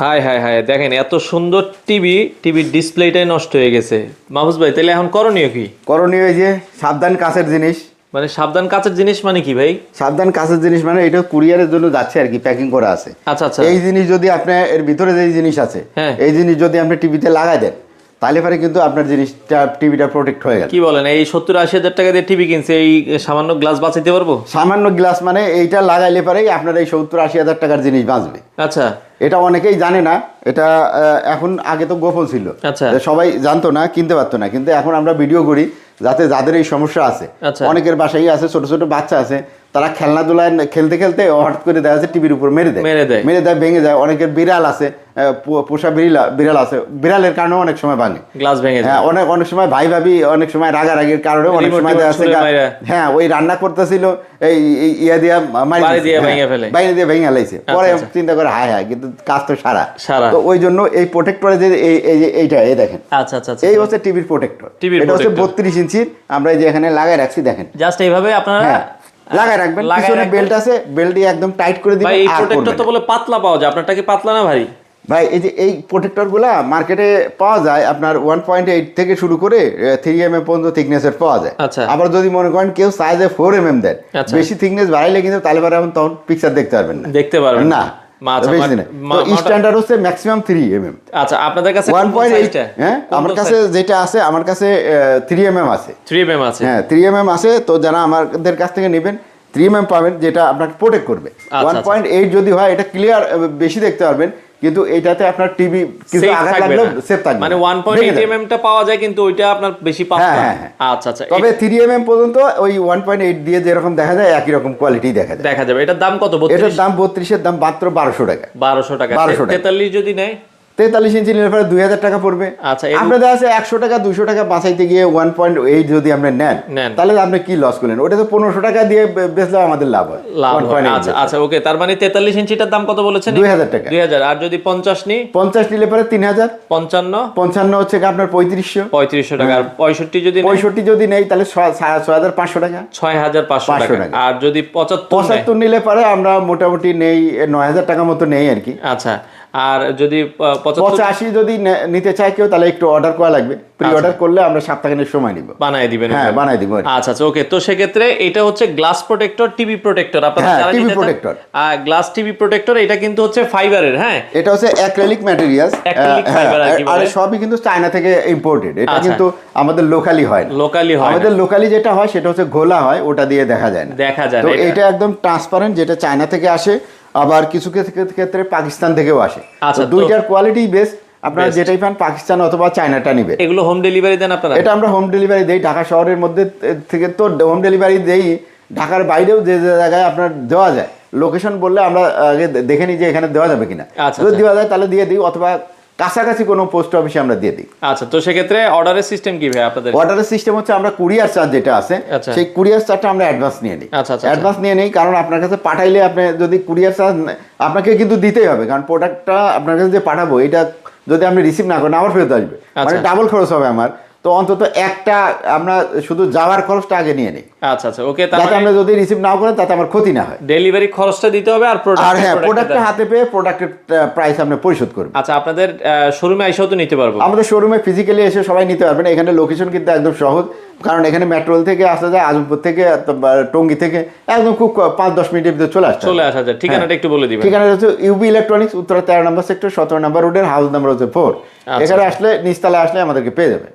High high high দেখেন এত সুন্দর টিভি টিভির ডিসপ্লেটাই নষ্ট হয়ে গেছে। মাহফুজ ভাই তাহলে এখন করণীয় কি? করণীয় এই যে সাবধান কাছের জিনিস। মানে সাবধান কাচের জিনিস মানে কি ভাই? সাবধান কাছের জিনিস মানে এটা কুরিয়ারের জন্য যাচ্ছে আর কি প্যাকিং করা আছে। আচ্ছা আচ্ছা। এই জিনিস যদি আপনি এর ভিতরে যে জিনিস আছে হ্যাঁ। এই জিনিস যদি আপনি টিভিতে লাগাই দেন তাহলে পরে কিন্তু আপনার জিনিসটা টিভিটা প্রোটেক্ট হয়ে গেল। কি বলেন এই সত্তর আশি হাজার টাকা দিয়ে টিভি কিনছে এই সামান্য গ্লাস বাঁচাইতে পারব? সামান্য গ্লাস মানে এইটা লাগাইলে পরেই আপনার এই সত্তর আশি হাজার টাকার জিনিস বাঁচবে। আচ্ছা। এটা অনেকেই জানে না এটা এখন আগে তো গোপন ছিল আচ্ছা। সবাই জানতো না কিনতে পারতো না কিন্তু এখন আমরা ভিডিও করি যাতে যাদের এই সমস্যা আছে আচ্ছা। অনেকের বাসায় আছে ছোট ছোট বাচ্চা আছে তারা খেলনাধুলায় খেলতে খেলতে হঠাৎ করে দেখা যাচ্ছে টিভির উপর মেরে দেয় মেরে দেয়। মেরে দেয় ভেঙে যায় অনেকের বিড়াল আছে পোষা বিড়াল বিড়াল আছে বিড়ালের কারণে অনেক সময় ভাঙে গ্লাস ভেঙে হ্যাঁ অনেক অনেক সময় ভাই ভাবি অনেক সময় রাগারাগির কারণে অনেক সময় দেখা যাচ্ছে। হ্যাঁ ওই রান্না করতেছিল এই ইয়া দিয়া মারি দিয়ে হ্যাঁ, ভেঙে ফেলে। বাইরে দিয়ে ভেঙে লাইছে পরে আচ্ছা। চিন্তা করে হায় হায় কিন্তু কাজ তো সারা। সারা। তো ওই জন্য এই প্রোটেক্টরে যে এই এই যে এইটা এই দেখেন। আচ্ছা আচ্ছা আচ্ছা। এই হচ্ছে টিভির প্রোটেক্টর টিভির এটা হচ্ছে বত্রিশ ইঞ্চির আমরা যে এখানে লাগাই রাখছি দেখেন। জাস্ট এইভাবে আপনারা হ্যাঁ লাগাই রাখবেন। পিছনে বেল্ট আছে একদম টাইট করে দিবেন এই প্রোটেক্টর তো বলে পাতলা পাওয়া যায়। আপনারটা কি পাতলা না ভাই ভাই এই যে এই প্রোটেক্টরগুলা মার্কেটে পাওয়া যায় আপনার ওয়ান পয়েন্ট এইট থেকে শুরু করে থ্রি এম এম পর্যন্ত থিকনেসের পাওয়া যায়। আচ্ছা। আবার যদি মনে করেন কেউ সাইজে ফোর এম এম দেন আচ্ছা। বেশি থিকনেস বাড়াইলে কিন্তু তাহলে এখন তখন পিকচার দেখতে পারবেন না। দেখতে পারবেন না। আচ্ছা, স্ট্যান্ডার্ড হচ্ছে ম্যাক্সিমাম থ্রি এম এম আচ্ছা আপনাদের কাছে ওয়ান পয়েন্ট হ্যাঁ? আমার কাছে যেটা আছে আমার কাছে থ্রি এম এম আছে। থ্রি এম এম আছে। হ্যাঁ থ্রি এম এম আছে তো যারা আমাদের কাছ থেকে নেবেন থ্রি এম এম পাবেন যেটা আপনাকে প্রোটেক্ট করবে। ওয়ান আচ্ছা। পয়েন্ট এইট যদি হয় এটা ক্লিয়ার বেশি দেখতে পারবেন কিন্তু এটাতে আপনার টিভি কিছু আঘাত লাগল সেফ থাকবে মানে 1.8 ভেঙে mm টা পাওয়া যায় কিন্তু ওইটা আপনার বেশি পাস হ্যাঁ, হ্যাঁ, হ্যাঁ। আচ্ছা আচ্ছা। তবে থ্রি এম এম পর্যন্ত ওই ওয়ান পয়েন্ট এইট দিয়ে যেরকম দেখা যায় একই রকম কোয়ালিটি দেখা যায়। দেখা যাবে। এটার দাম কত? 32 এটার দাম 32 এর দাম মাত্র 1200 টাকা। বারোশো টাকা। 1200 টাকা। তেতাল্লিশ যদি নেয়? তেতাল্লিশ ইঞ্চি নিলে পরে দুই হাজার টাকা পড়বে। আচ্ছা, দেখা যাচ্ছে একশো টাকা দুশো টাকা বাঁচাইতে গিয়ে ওয়ান পয়েন্ট এইট যদি আপনি নেন। তাহলে আপনি কি লস করলেন? ওটা তো পনেরোশো টাকা দিয়ে বে- বেচলেও আমাদের লাভ হয়। লাভ আচ্ছা আচ্ছা ওকে তার মানে তেতাল্লিশ ইঞ্চিটার দাম কত বলেছেন? দুই হাজার টাকা। দুই হাজার আর যদি পঞ্চাশ নি পঞ্চাশ নিলে পরে তিন হাজার। পঞ্চান্ন? পঞ্চান্ন হচ্ছে আপনার পঁয়ত্রিশশো। পঁয়ত্রিশশো টাকা আর পঁয়ষট্টি যদি পঁয়ষট্টি যদি নেই তাহলে ছয় হাজার পাঁচশো টাকা। ছয় হাজার পাঁচশো টাকা। আর যদি পঁচাত্তর পঁচাত্তর নিলে পরে আমরা মোটামুটি নেই নয় হাজার টাকা মতো নেই আর কি। আচ্ছা আর যদি পঁচাশি যদি নিতে চায় কেউ তাহলে একটু অর্ডার করা লাগবে। প্রি অর্ডার করলে আমরা সপ্তাহখানেক সময় নিব। বানায় দিবেন হ্যাঁ। বানাই দিব। আচ্ছা আচ্ছা ওকে তো সেক্ষেত্রে এটা হচ্ছে গ্লাস প্রোটেক্টর টিভি প্রোটেক্টর আপনারা protector। Ah, glass TV protector এটা কিন্তু হচ্ছে ফাইবারের হ্যাঁ? এটা হচ্ছে অ্যাক্রেলিক ম্যাটেরিয়ালস আর। সবই কিন্তু চায়না থেকে ইম্পোর্টেড এটা আচ্ছা। কিন্তু আমাদের লোকালি হয় না। লোকালি হয় আমাদের লোকালি যেটা হয় সেটা হচ্ছে ঘোলা হয় ওটা দিয়ে দেখা যায় না। দেখা যায় না, এটা একদম ট্রান্সপারেন্ট যেটা চায়না থেকে আসে আবার কিছু ক্ষেত্রে- পাকিস্তান থেকেও আসে। আচ্ছা, দুইটার কোয়ালিটি বেস্ট আপনারা যেটাই পান পাকিস্তান অথবা চায়নাটা নিবে। এগুলো হোম ডেলিভারি দেন আপনারা? এটা আমরা হোম ডেলিভারি দেই ঢাকা শহরের মধ্যে থেকে তো হোম ডেলিভারি দেই। ঢাকার বাইরেও যে যে জায়গায় আপনার দেওয়া যায়। লোকেশন বললে আমরা আগে দেখে নিই যে এখানে দেওয়া যাবে কিনা। আচ্ছা, যদি আচ্ছা। দেওয়া যায় তাহলে দিয়ে দিই অথবা কাছাকাছি কোনো পোস্ট অফিসে আমরা দিয়ে দিই। আচ্ছা তো সেক্ষেত্রে অর্ডারের সিস্টেম কি ভাই আপনাদের? অর্ডারের সিস্টেম হচ্ছে আমরা কুরিয়ার চার্জ যেটা আছে আচ্ছা। সেই কুরিয়ার চার্জটা আমরা অ্যাডভান্স নিয়ে নিই। আচ্ছা, আচ্ছা, অ্যাডভান্স নিয়ে নিই কারণ আপনার কাছে পাঠাইলে আপনি যদি কুরিয়ার চার্জ আপনাকে কিন্তু দিতেই হবে কারণ প্রোডাক্টটা আপনার কাছে যে পাঠাবো এটা যদি আমি রিসিভ না করেন আবার ফেরত আসবে। মানে আচ্ছা। ডাবল খরচ হবে আমার। তো অন্তত একটা আমরা শুধু যাওয়ার খরচটা আগে নিয়ে নিই। আচ্ছা আচ্ছা ওকে তাহলে আমরা যদি রিসিভ নাও করেন তাতে আমার ক্ষতি না হয়। ডেলিভারি খরচটা দিতে হবে আর প্রোডাক্ট আর হ্যাঁ প্রোডাক্টটা হাতে পেয়ে প্রোডাক্টের প্রাইস আপনি পরিশোধ করবেন আচ্ছা আপনাদের শোরুমে আইসাও তো নিতে পারব। আমাদের শোরুমে ফিজিক্যালি এসে সবাই নিতে পারবেন এখানে লোকেশন কিন্তু একদম সহজ। কারণ এখানে মেট্রোল থেকে আসা যায় আজমপুর থেকে টঙ্গি থেকে একদম খুব পাঁচ দশ মিনিটের ভিতরে চলে আসছে চলে আসা যায়। ঠিকানাটা একটু বলে দিবেন। ঠিকানা হচ্ছে ইউবি ইলেকট্রনিক্স উত্তরা তেরো নম্বর সেক্টর সতেরো নম্বর রোডের হাউস নাম্বার হচ্ছে ফোর আচ্ছা। এখানে আসলে নিচতলায় আসলে আমাদেরকে পেয়ে যাবে